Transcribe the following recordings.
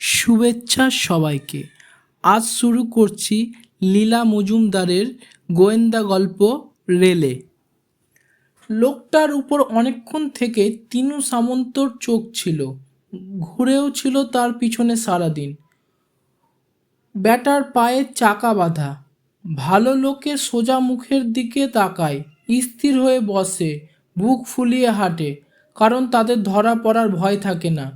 শুভেচ্ছা সবাইকে। আজ শুরু করছি লীলা মজুমদারের গোয়েন্দা গল্প রেলে। লোকটার উপর অনেকক্ষণ থেকে তিনু সামন্তর চোখ ছিল, ঘুরেও ছিল তার পিছনে সারাদিন। ব্যাটার পায়ে চাকা বাঁধা, ভালো লোকের সোজা মুখের দিকে তাকায়, স্থির হয়ে বসে, বুক ফুলিয়ে হাঁটে, কারণ তাদের ধরা পড়ার ভয় থাকে না।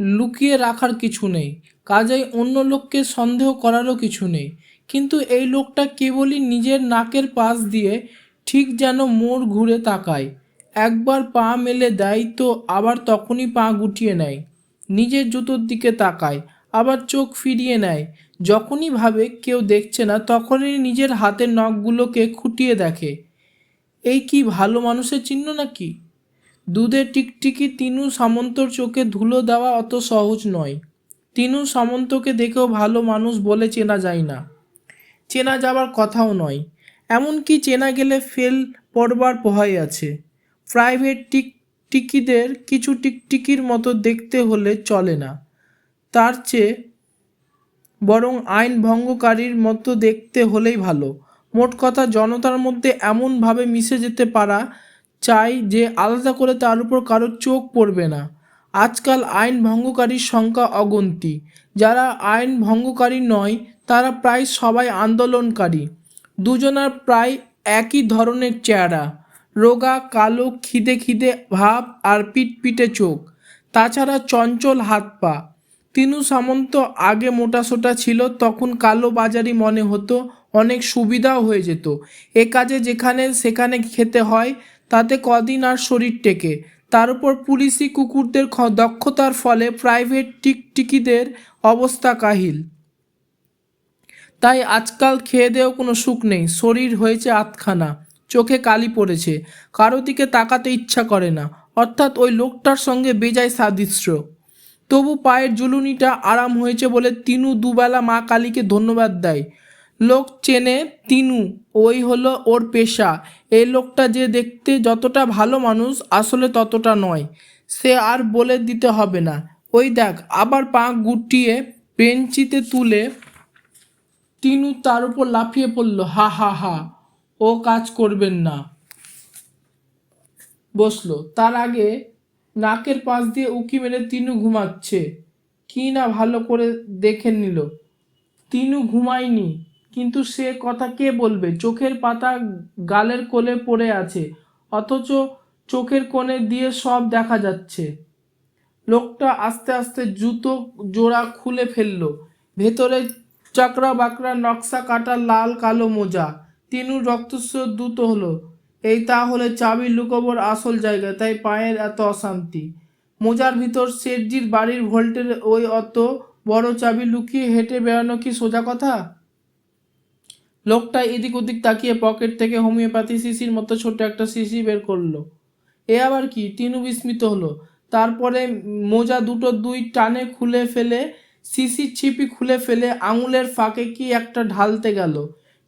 লুকিয়ে রাখার কিছু নেই। কাজেই অন্য লোককে সন্দেহ করারও কিছু নেই। কিন্তু এই লোকটা কেবলই নিজের নাকের পাশ দিয়ে ঠিক যেন মোড় ঘুরে তাকায়। একবার পা মেলে দেয় তো আবার তখনই পা গুটিয়ে নেয়। নিজের জুতোর দিকে তাকায়, আবার চোখ ফিরিয়ে নেয়। যখনই ভাবে কেউ দেখছে না, তখনই নিজের হাতের নখগুলোকে খুঁটিয়ে দেখে। এই কি ভালো মানুষের চিহ্ন নাকি? দুধের টিকটিকি তিনু সামন্তর চোখে ধুলো দেওয়া অত সহজ নয়। তিনু সামন্তকে দেখেও ভালো মানুষ বলে চেনা যায় না। চেনা যাবার কথাও নয়। এমনকি চেনা গেলে ফেল পড়বার ভয় আছে। প্রাইভেট টিকটিকিদের কিছু টিকটিকির মতো দেখতে হলে চলে না। তার চেয়ে বরং আইন ভঙ্গকারীর মতো দেখতে হলেই ভালো। মোট কথা জনতার মধ্যে এমনভাবে মিশে যেতে পারা চাই যে আলাদা করে তার উপর কারোর চোখ পড়বে না। আজকাল আইন ভঙ্গকারীর সংখ্যা অগন্তি। যারা আইন ভঙ্গকারী নয়, তারা প্রায় সবাই আন্দোলনকারী। দুজনার প্রায় একই ধরনের চেহারা। রোগা, কালো, খিদে খিদে, ভাব আর পিটপিটে চোখ। তাছাড়া চঞ্চল হাত পা। তিনু সামন্ত আগে মোটাসোটা ছিল, তখন কালো বাজারি মনে হতো, অনেক সুবিধাও হয়ে যেত। এ কাজে যেখানে সেখানে খেতে হয় তাতে কদিন আর শরীর টেকে। তার উপর পুলিশি কুকুরদের দক্ষতার ফলে প্রাইভেট টিকটিকিদের অবস্থা কাহিল। তাই আজকাল খেয়ে দেও কোনো সুখ নেই। শরীর হয়েছে আতখানা চোখে কালি পড়েছে। কারও দিকে তাকাতে ইচ্ছা করে না। অর্থাৎ ওই লোকটার সঙ্গে বেজায় সাদৃশ্য। তবু পায়ের জুলুনিটা আরাম হয়েছে বলে তিনু দুবেলা মা কালীকে ধন্যবাদ দেয়। লোক চেনে তিনু, ওই হলো ওর পেশা। এই লোকটা যে দেখতে যতটা ভালো মানুষ, আসলে ততটা নয়। সে আর বলে দিতে হবে না। ওই দেখ, আবার পা গুটিয়ে বেঞ্চিতে তুলে তিনু তার উপর লাফিয়ে পড়ল, হা হা হা, ও কাজ করবেন না। বসল। তার আগে নাকের পাশ দিয়ে উকি মেরে তিনু ঘুমাচ্ছে। কি না ভালো করে দেখে নিল। তিনু ঘুমায়নি। কিন্তু সে কথা কে বলবে? চোখের পাতা গালের কোলে পড়ে আছে, অথচ চোখের কোণে দিয়ে সব দেখা যাচ্ছে। লোকটা আস্তে আস্তে জুতো জোড়া খুলে ফেলল। ভেতরে চাকরা বাকরা নকশা কাটা লাল কালো মোজা তিনুর রক্তস্রোত দ্রুত হলো। এই তাহলে চাবি লুকোবর আসল জায়গা, তাই পায়ের এত অশান্তি। মোজার ভিতর শেঠজির বাড়ির ভোল্টের ওই অত বড় চাবি লুকিয়ে হেঁটে বেড়ানো কি সোজা কথা? লোকটা এদিক ওদিক তাকিয়ে পকেট থেকে হোমিওপ্যাথি শিশির মতো ছোট একটা শিশি বের করল। এ আবার কি? তিনু বিস্মিত হলো। তারপরে মোজা দুটো দুই টানে খুলে ফেলে, শিশির ছিপি খুলে ফেলে আঙুলের ফাঁকে কি একটা ঢালতে গেল।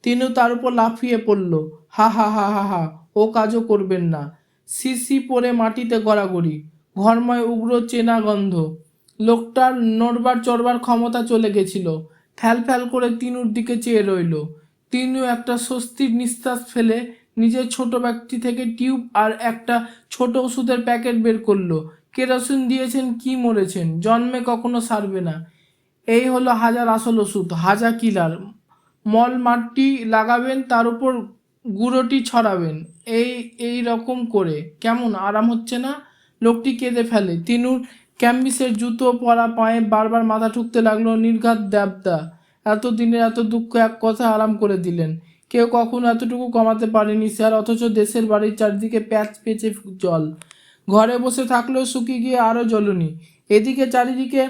তিনু তার উপর লাফিয়ে পড়ল। হা হা হা হা হা, ও কাজও করবেন না। শিশি পরে মাটিতে গড়াগড়ি। ঘরময় উগ্র চেনা গন্ধ। লোকটার নড়বার চড়বার ক্ষমতা চলে গেছিল। ফ্যাল ফ্যাল করে তিনুর দিকে চেয়ে রইল। তিনু একটা স্বস্তির নিঃশ্বাস ফেলে নিজের ছোট ব্যাগটি থেকে টিউব আর একটা ছোট ওষুধের প্যাকেট বের করল। কেরোসিন দিয়েছেন, কি মরেছেন? জন্মে কখনো সারবে না। এই হলো হাজার আসল ওষুধ, হাজা কিলার। মল মাটি লাগাবেন, তার উপর গুঁড়োটি ছড়াবেন। এই এই রকম করে। কেমন? আরাম হচ্ছে না? লোকটি কেঁদে ফেলে। তিনুর ক্যাম্বিসের জুতো পরা পায়ে বারবার মাথা ঠুকতে লাগল নির্ঘাত দেবদা। এত দিনের এত দুঃখ এক কথা আরাম করে দিলেন। কেউ কখনো এতটুকু কমাতে পারেনি স্যার, অথচ দেশের বাড়ির চারদিকে প্যাচ পেঁচে জল। ঘরে বসে থাকলেও শুকিয়ে গিয়ে আরও জ্বলুনি। এদিকে চারিদিকে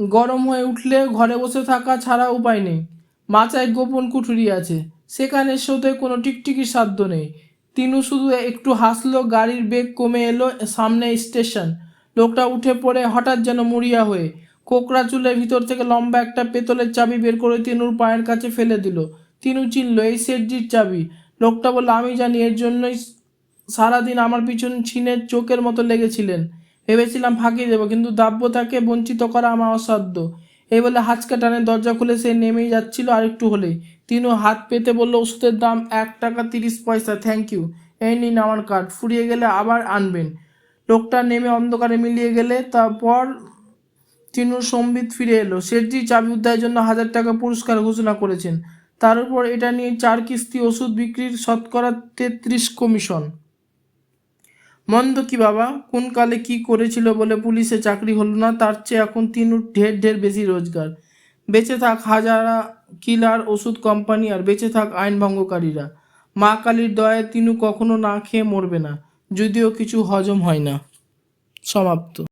গরম হয়ে উঠলে ঘরে বসে থাকা ছাড়া উপায় নেই। মাচায় গোপন কুঠুরি আছে। সেখানে শোতে কোনো টিকটিকির সাধ্য নেই। তিনু শুধু একটু হাসলো, গাড়ির বেগ কমে এলো সামনে স্টেশন। লোকটা উঠে পড়ে হঠাৎ যেন মরিয়া হয়ে কোকড়া চুলের ভিতর থেকে লম্বা একটা পেতলের চাবি বের করে তিনুর পায়ের কাছে ফেলে দিল। তিনু চিনল, এই সেটজির চাবি। লোকটা বলল, আমি জানি, এর জন্যই সারাদিন আমার পিছন ছিনের চোখের মতো লেগেছিলেন। ভেবেছিলাম ফাঁকি দেবো, কিন্তু দাব্যতাকে বঞ্চিত করা আমার অসাধ্য। এই বলে হাঁচকা টানে দরজা খুলে সে নেমেই যাচ্ছিল আর একটু হলেই। তিনু হাত পেতে বলল, ওষুধের দাম এক টাকা তিরিশ পয়সা থ্যাংক ইউ এই নিন আমার কার্ড ফুরিয়ে গেলে আবার আনবেন। লোকটা নেমে অন্ধকারে মিলিয়ে গেলে, তারপর তিনুর সম্বিত ফিরে এলো। শেঠজি চাবি উদ্ধারের জন্য হাজার টাকা পুরস্কার ঘোষণা করেছেন। তার উপর এটা নিয়ে চার কিস্তি ওষুধ বিক্রির শতকরা তেত্রিশ কমিশন। মন্দ কি বাবা? কোন কালে কি করেছিল বলে পুলিশে চাকরি হলো না, তার চেয়ে এখন তিনুর ঢের ঢের বেশি রোজগার। বেঁচে থাক হাজারা কিলার ওষুধ কোম্পানি আর বেঁচে থাক আইন ভঙ্গকারীরা। মা কালীর দয়ায় তিনু কখনো না খেয়ে মরবে না, যদিও কিছু হজম হয় না। সমাপ্ত।